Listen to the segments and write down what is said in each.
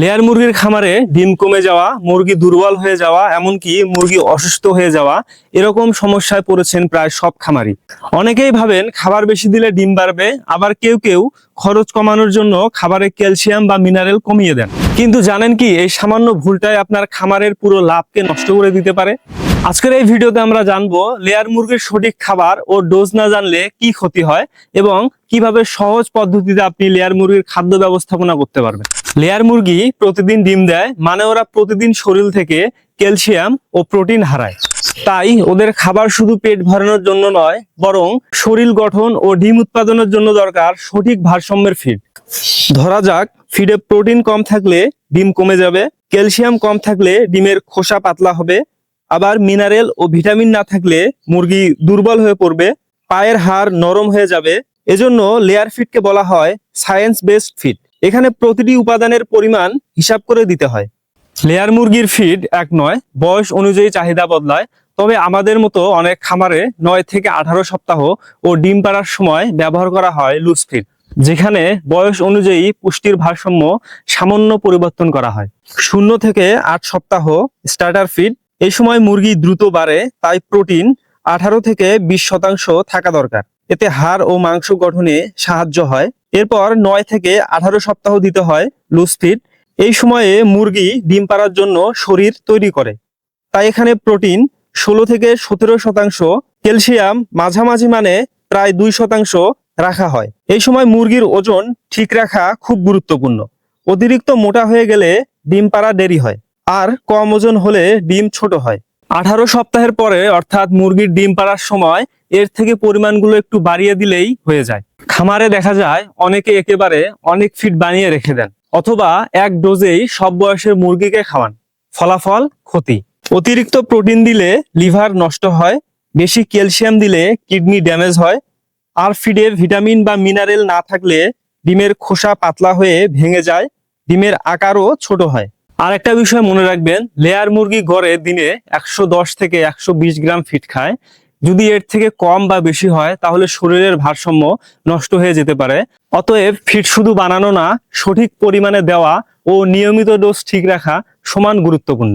Layer মুরগির খামারে ডিম কমে যাওয়া, মুরগি দুর্বল হয়ে যাওয়া, এমনকি মুরগি অসুস্থ হয়ে যাওয়া, এরকম সমস্যায় পড়েছেন প্রায় সব খামারি। অনেকেই ভাবেন খাবার বেশি দিলে ডিম বাড়বে, আবার কেউ কেউ খরচ কমানোর জন্য খাবারে ক্যালসিয়াম বা মিনারেল কমিয়ে দেন। কিন্তু জানেন কি, এই সামান্য ভুলটাই আপনার খামারের পুরো লাভকে নষ্ট করে দিতে পারে? আজকের এই ভিডিওতে আমরা জানব লেয়ার মুরগির সঠিক খাবার ও ডোজ না জানলে কি ক্ষতি হয় এবং কীভাবে সহজ পদ্ধতিতে আপনি লেয়ার মুরগির খাদ্য ব্যবস্থাপনা করতে পারবেন। লেয়ার মুরগি প্রতিদিন ডিম দেয় মানে ওরা প্রতিদিন শরীর থেকে ক্যালসিয়াম ও প্রোটিন হারায়। তাই ওদের খাবার শুধু পেট ভরানোর জন্য নয়, বরং শরীর গঠন ও ডিম উৎপাদনের জন্য দরকার সঠিক ভারসাম্যের ফিড ধরা যাক ফিডে প্রোটিন কম থাকলে ডিম কমে যাবে, ক্যালসিয়াম কম থাকলে ডিমের খোসা পাতলা হবে, আবার মিনারেল ও ভিটামিন না থাকলে মুরগি দুর্বল হয়ে পড়বে, পায়ের হাড় নরম হয়ে যাবে। এজন্য লেয়ার ফিডকে বলা হয় সায়েন্স বেসড ফিড এখানে প্রতিটি উপাদানের পরিমাণ হিসাব করে দিতে হয়। লেয়ার মুরগির ফিড এক নয়, বয়স অনুযায়ী চাহিদা বদলায়, তবে আমাদের মতো অনেক খামারে নয় থেকে আঠারো সপ্তাহ ও ডিম পাড়ার সময় ব্যবহার করা হয় লুজ ফিড যেখানে বয়স অনুযায়ী পুষ্টির ভারসাম্য সামান্য পরিবর্তন করা হয়। শূন্য থেকে আট সপ্তাহ স্টার্টার ফিড এই সময় মুরগি দ্রুত বাড়ে, তাই প্রোটিন আঠারো থেকে বিশ শতাংশ থাকা দরকার। এতে হাড় ও মাংস গঠনে সাহায্য হয়। এরপর নয় থেকে আঠারো সপ্তাহ দিতে হয় লুজ এই সময়ে মুরগি ডিম পাড়ার জন্য শরীর তৈরি করে। তাই এখানে প্রোটিন ষোলো থেকে সতেরো শতাংশ, ক্যালসিয়াম মাঝামাঝি মানে প্রায় দুই শতাংশ রাখা হয়। এই সময় মুরগির ওজন ঠিক রাখা খুব গুরুত্বপূর্ণ। অতিরিক্ত মোটা হয়ে গেলে ডিম পাড়া দেরি হয়, আর কম ওজন হলে ডিম ছোট হয়। আঠারো সপ্তাহের পরে অর্থাৎ মুরগির ডিম পাড়ার সময় এর থেকে পরিমাণগুলো একটু বাড়িয়ে দিলেই হয়ে যায়। খামারে দেখা যায় অনেকে একেবারে অনেক ফিট বানিয়ে রেখে দেন, অথবা এক ডোজেই সব বয়সের মুরগিকে খাওয়ান। ফলাফল ক্ষতি। অতিরিক্ত প্রোটিন দিলে লিভার নষ্ট হয়, বেশি ক্যালসিয়াম দিলে কিডনি ড্যামেজ হয়, আর ফিডে ভিটামিন বা মিনারেল না থাকলে ডিমের খোসা পাতলা হয়ে ভেঙে যায়, ডিমের আকারও ছোট হয়। আর একটা বিষয় মনে রাখবেন, লেয়ার মুরগি গড়ে দিনে একশো দশ থেকে একশো বিশ গ্রাম ফিট খায় যদি এর থেকে কম বা বেশি হয়, তাহলে শরীরের ভারসাম্য নষ্ট হয়ে যেতে পারে। অতএব ফিট শুধু বানানো না, সঠিক পরিমাণে দেওয়া ও নিয়মিত ডোজ ঠিক রাখা সমান গুরুত্বপূর্ণ।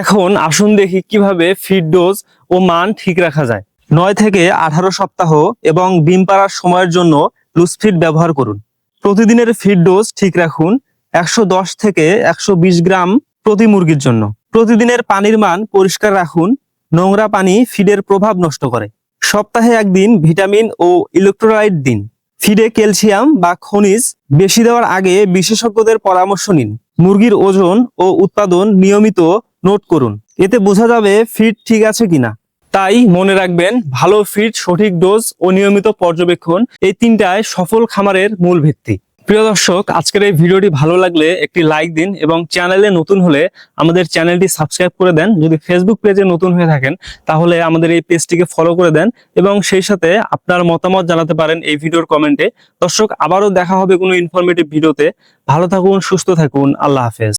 এখন আসুন দেখি কীভাবে ফিড ডোজ ও মান ঠিক রাখা যায়। নয় থেকে আঠারো সপ্তাহ এবং ডিম পাড়ার সময়ের জন্য লুজ ফিড ব্যবহার করুন। প্রতিদিনের ফিড ডোজ ঠিক রাখুন একশো দশ থেকে একশো বিশ গ্রাম প্রতি মুরগির জন্য। প্রতিদিনের পানির মান পরিষ্কার রাখুন নোংরা পানি ফিডের প্রভাব নষ্ট করে। সপ্তাহে একদিন ভিটামিন ও ইলেকট্রোলাইট দিন। ফিডে ক্যালসিয়াম বা খনিজ বেশি দেওয়ার আগে বিশেষজ্ঞদের পরামর্শ নিন। মুরগির ওজন ও উৎপাদন নিয়মিত নোট করুন। এতে বোঝা যাবে ফিড ঠিক আছে কিনা। তাই মনে রাখবেন, ভালো ফিড সঠিক ডোজ ও নিয়মিত পর্যবেক্ষণ এই তিনটায় সফল খামারের মূল ভিত্তি। প্রিয় দর্শক, আজকের এই ভিডিওটি ভালো লাগলে একটি লাইক দিন এবং চ্যানেলে নতুন হলে আমাদের চ্যানেলটি সাবস্ক্রাইব করে দেন। যদি ফেসবুক পেজে নতুন হয়ে থাকেন, তাহলে আমাদের এই পেজটিকে ফলো করে দেন এবং সেই সাথে আপনার মতামত জানাতে পারেন এই ভিডিওর কমেন্টে দর্শক, আবারও দেখা হবে কোনো ইনফরমেটিভ ভিডিওতে। ভালো থাকুন, সুস্থ থাকুন। আল্লাহ হাফেজ।